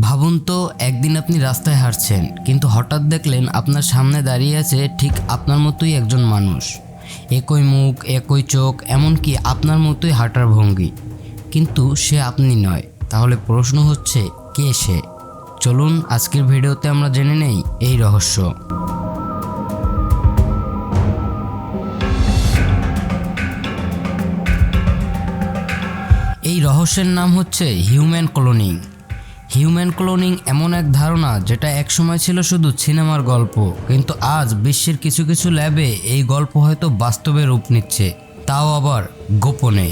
ভাবুন তো, একদিন আপনি রাস্তায় হাঁটছেন, কিন্তু হঠাৎ দেখলেন আপনার সামনে দাঁড়িয়ে আছে ঠিক আপনার মতোই একজন মানুষ। একই মুখ, একই চোখ, এমনকি আপনার মতোই হাঁটার ভঙ্গি। কিন্তু সে আপনি নয়। তাহলে প্রশ্ন হচ্ছে, কে সে? চলুন, আজকের ভিডিওতে আমরা জেনে নেই এই রহস্য। এই রহস্যের নাম হচ্ছে হিউম্যান ক্লোনিং। হিউম্যান ক্লোনিং এমন এক ধারণা যেটা একসময় ছিল শুধু সিনেমার গল্প। কিন্তু আজ বিশ্বের কিছু কিছু ল্যাবে এই গল্প হয়তো বাস্তবে রূপ নিচ্ছে। তাও আবার গোপনে।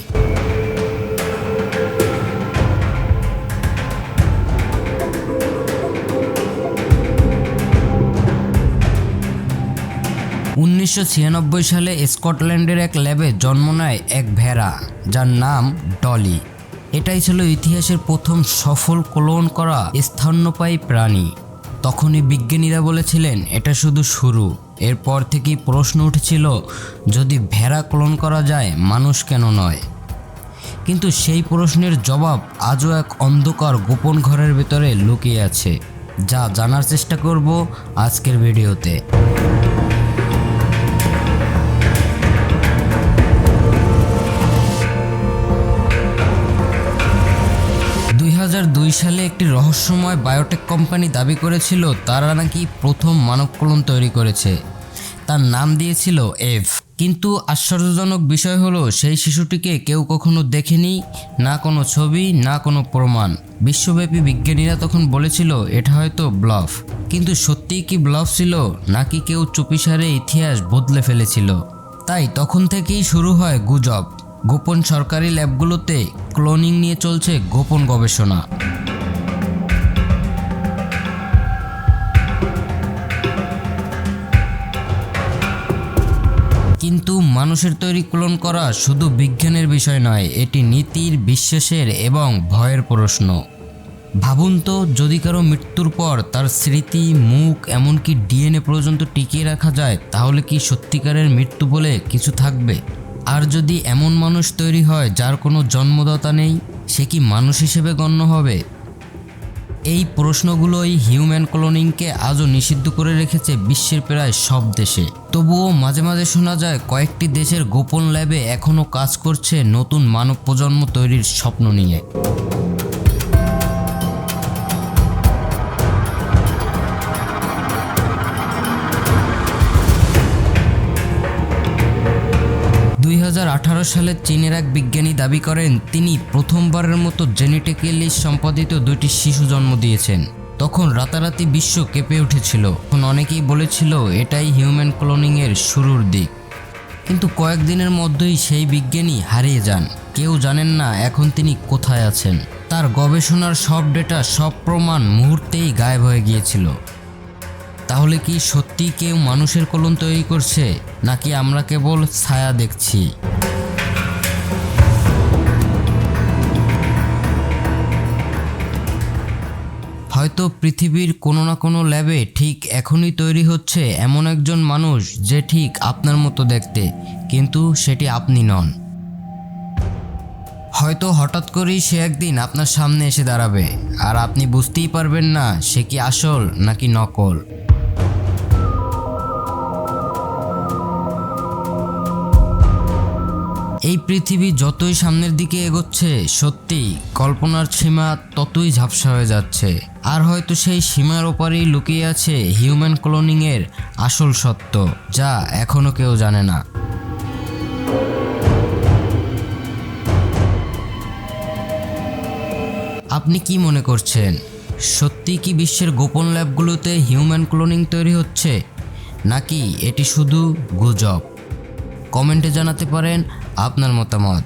উনিশশো ছিয়ানব্বই সালে স্কটল্যান্ডের এক ল্যাবে জন্ম নেয় এক ভেড়া, যার নাম ডলি। এটাই ছিল ইতিহাসের প্রথম সফল ক্লোন করা স্তন্যপায়ী প্রাণী। তখনই বিজ্ঞানীরা বলেছিলেন, এটা শুধু শুরু। এরপর থেকেই প্রশ্ন উঠেছিল, যদি ভেড়া ক্লোন করা যায়, মানুষ কেন নয়? কিন্তু সেই প্রশ্নের জবাব আজও এক অন্ধকার গোপন ঘরের ভেতরে লুকিয়ে আছে, যা জানার চেষ্টা করব আজকের ভিডিওতে। সালে একটি রহস্যময় বায়োটেক কোম্পানি দাবি করেছিল, তারা নাকি প্রথম মানব ক্লোন তৈরি করেছে। তার নাম দিয়েছিল এফ। কিন্তু আশ্চর্যজনক বিষয় হলো, সেই শিশুটিকে কেউ কখনো দেখেনি, না কোনো ছবি, না কোনো প্রমাণ। বিশ্বব্যাপী বিজ্ঞানীরা তখন বলেছিল, এটা হয়তো ব্লফ। কিন্তু সত্যিই কি ব্লফ ছিল, নাকি কেউ চুপিসারে ইতিহাস বদলে ফেলেছিল? তাই তখন থেকেই শুরু হয় গুজব। গোপন সরকারি ল্যাবগুলোতে ক্লোনিং নিয়ে চলছে গোপন গবেষণা। কিন্তু মানুষের তৈরি ক্লোন করা শুধু বিজ্ঞানের বিষয় নয়, এটি নীতির, বিশ্বাসের এবং ভয়ের প্রশ্ন। ভাবুন তো, যদি কারও মৃত্যুর পর তার স্মৃতি, মুখ এমনকি ডিএনএ পর্যন্ত টিকিয়ে রাখা যায়, তাহলে কি সত্যিকারের মৃত্যু বলে কিছু থাকবে? আর যদি এমন মানুষ তৈরি হয় যার কোনো জন্মদাতা নেই, সে কি মানুষ হিসেবে গণ্য হবে? এই প্রশ্নগুলোই হিউম্যান ক্লোনিংকে আজও নিষিদ্ধ করে রেখেছে বিশ্বের প্রায় সব দেশে। তবুও মাঝে মাঝে শোনা যায়, কয়েকটি দেশের গোপন ল্যাবে এখনও কাজ করছে নতুন মানব প্রজন্ম তৈরির স্বপ্ন নিয়ে। সালে চীনের এক বিজ্ঞানী দাবি করেন, তিনি প্রথমবারের মতো জেনেটিক্যালি সম্পাদিত দুটি শিশু জন্ম দিয়েছেন। তখন রাতারাতি বিশ্ব কেঁপে উঠেছিল। তখন অনেকেই বলেছিল, এটাই হিউম্যান ক্লোনিংয়ের শুরুর দিক। কিন্তু কয়েকদিনের মধ্যেই সেই বিজ্ঞানী হারিয়ে যান। কেউ জানেন না এখন তিনি কোথায় আছেন। তার গবেষণার সব ডেটা, সব প্রমাণ মুহূর্তেই গায়েব হয়ে গিয়েছিল। তাহলে কি সত্যি কেউ মানুষের কলম তৈরি করছে? নাকি আমরা কেবল ছায়া দেখছি? হয়তো পৃথিবীর কোনো না কোনো ল্যাবে ঠিক এখনই তৈরি হচ্ছে এমন একজন মানুষ যে ঠিক আপনার মতো দেখতে, কিন্তু সেটি আপনি নন। হয়তো হঠাৎ করেই সে একদিন আপনার সামনে এসে দাঁড়াবে, আর আপনি বুঝতেই পারবেন না সে কি আসল নাকি নকল। এই পৃথিবী যতই সামনের দিকে এগোচ্ছে, সত্যি কল্পনার সীমা ততই ঝাপসা হয়ে যাচ্ছে। আর হয়তো সেই সীমার ওপারেই লুকিয়ে আছে হিউম্যান ক্লোনিংয়ের আসল সত্য, যা এখনও কেউ জানে না। আপনি কি মনে করছেন, সত্যি কি বিশ্বের গোপন ল্যাবগুলোতে হিউম্যান ক্লোনিং তৈরি হচ্ছে, নাকি এটি শুধু গুজব? কমেন্টে জানাতে পারেন আপনার মতামত?